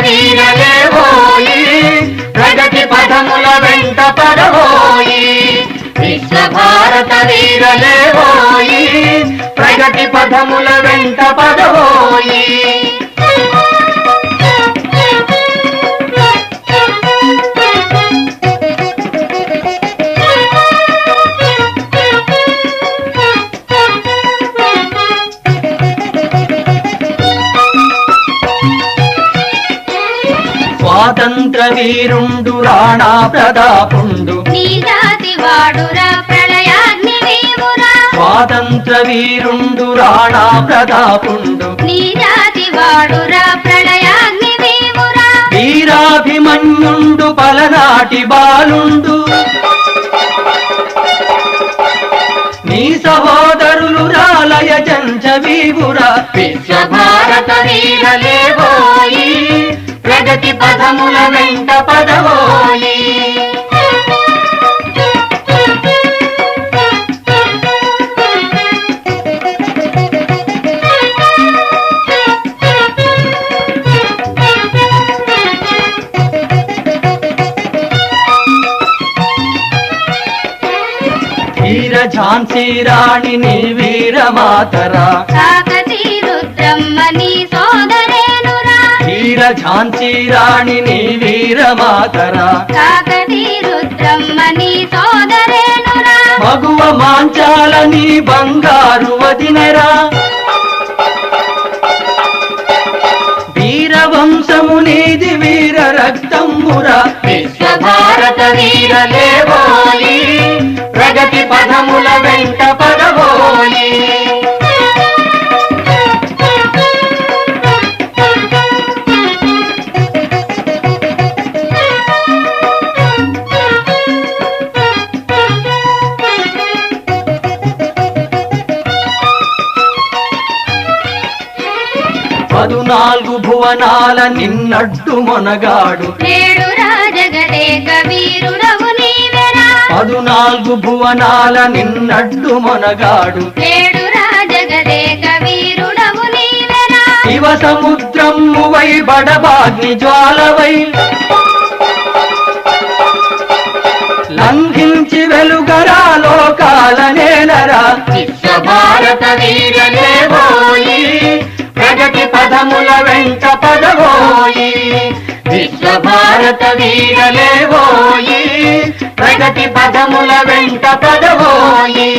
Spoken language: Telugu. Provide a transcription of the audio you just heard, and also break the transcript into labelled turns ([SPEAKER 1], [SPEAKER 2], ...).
[SPEAKER 1] పోయి ప్రగతి పదముల వెంట పడబోయి. విశ్వ భారత వీరలే పోయి ప్రగతి పథముల వెంట పడబోయి స్వాతంత్ర వీరుండు రాణా ప్రతాపుండు.
[SPEAKER 2] నీ జాతి వాడురా ప్రళయాగ్ని వీవురా.
[SPEAKER 1] స్వాతంత్ర వీరుండు రాణా ప్రతాపుండు.
[SPEAKER 2] నీ జాతి వాడురా ప్రళయాగ్ని వీవురా.
[SPEAKER 1] వీరాభిమన్యుండు పలనాటి బాలుండు. నీ సహోదరులు రాలయ జంచ వీవురా. పదముల వెంట పదవోయి వీర ఝాన్సీ రాణి నీ వీరమాతరా.
[SPEAKER 2] కాకతీ
[SPEAKER 1] ఝాన్సీ రాణి నీ వీరమాతరా.
[SPEAKER 2] కాకతీ రుద్రమ్మ నీ సోదరేనురా.
[SPEAKER 1] మగువ మాంచాల నీ బంగారు వదినరా. వీరవంశము నీది వీర రక్తమురా విశ్వభారత వీరలేవోయి ప్రగతి పదముల వెంట పదవోయి పదునాలుగు భువనాల నిన్నడ్డు మొనగాడు.
[SPEAKER 2] నేడు వీరుడవు నీవెరా.
[SPEAKER 1] పదునాలుగు భువనాల నిన్నడ్డు మొనగాడు.
[SPEAKER 2] నేడు రాజగదేక వీరుడవు నీవెరా.
[SPEAKER 1] శివ సముద్రము వై బడబాగ్ని జ్వాలవై. లంఘించి వెలుగరా లోకాల నేలరా. వీరలేవోయి ప్రగతి పాదముల వెంట పదవోయి విశ్వభారత వీరలేవోయి ప్రగతి పదముల వెంట పదవోయి పదవోయి.